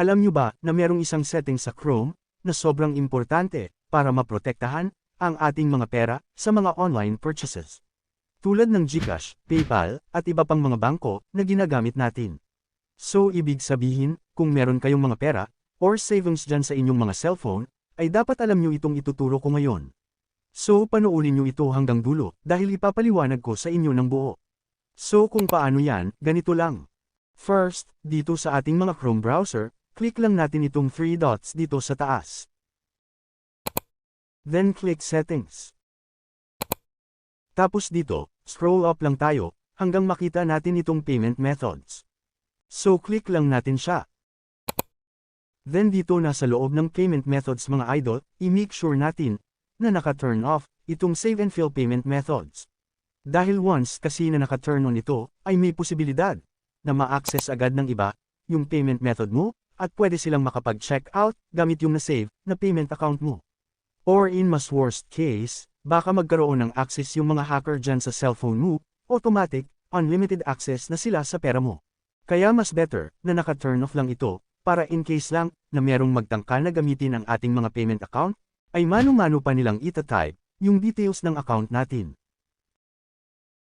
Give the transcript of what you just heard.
Alam nyo ba na merong isang setting sa Chrome na sobrang importante para maprotektahan ang ating mga pera sa mga online purchases? Tulad ng GCash, PayPal, at iba pang mga bangko na ginagamit natin. So ibig sabihin, kung meron kayong mga pera, or savings dyan sa inyong mga cellphone, ay dapat alam nyo itong ituturo ko ngayon. So panuulin nyo ito hanggang dulo, dahil ipapaliwanag ko sa inyo ng buo. So kung paano yan, ganito lang. First, dito sa ating mga Chrome browser, click lang natin itong 3 dots dito sa taas. Then click Settings. Tapos dito, scroll up lang tayo, hanggang makita natin itong payment methods. So click lang natin siya. Then dito na sa loob ng payment methods mga idol, i-make sure natin na naka-turn off itong save and fill payment methods. Dahil once kasi na naka-turn on ito, ay may posibilidad na ma-access agad ng iba yung payment method mo at pwede silang makapag-check out gamit yung na-save na payment account mo. Or in mas worst case, baka magkaroon ng access yung mga hacker dyan sa cellphone mo, automatic, unlimited access na sila sa pera mo. Kaya mas better na naka-turn off lang ito, para in case lang na merong magtangka na gamitin ang ating mga payment account, ay mano-mano pa nilang itatype yung details ng account natin.